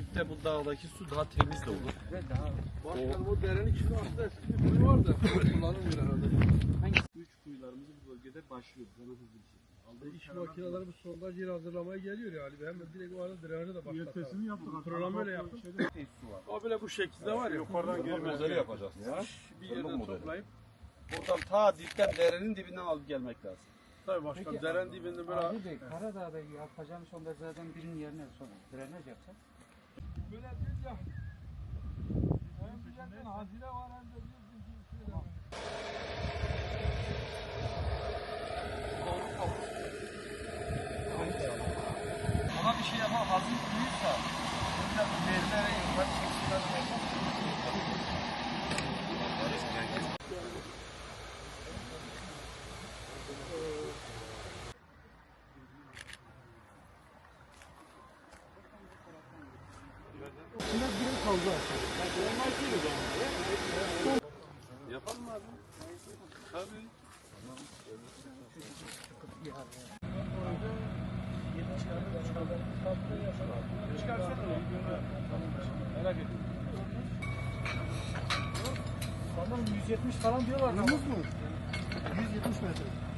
dipte bu dağdaki su daha temiz de olur. Başkanım o derenin içinde aslında eski bir kuyu var da kullanılmıyor herhalde. Üç kuyularımızı bu bölgede başlıyor. Bunu hızlı bir şekilde. İş makineleri bu sondaj yeri hazırlamaya geliyor yani. Hemen direkt o arada drenaja da başlatalım. Yetmesini yaptık. Program öyle yaptım. su var. O bile bu şekilde var ya. Yukarıdan geri modeli yapacağız. Bir yerden toplayıp. Buradan ta dipten derenin dibinden alıp gelmek lazım. Tabii başkanım derenin dibinde böyle. Abi Bey, Karadağ'da yapacağım sondajlardan birinin yerine sonra drenaj yapsak. Böyle bir ya. Hem yerden hazine var hem de bir bir şey. Ama bir şey yapar hazır büyükse Yapalım abi. Tabii. Sanırım 170 falan diyorlar. Yunus mu? 170 metre.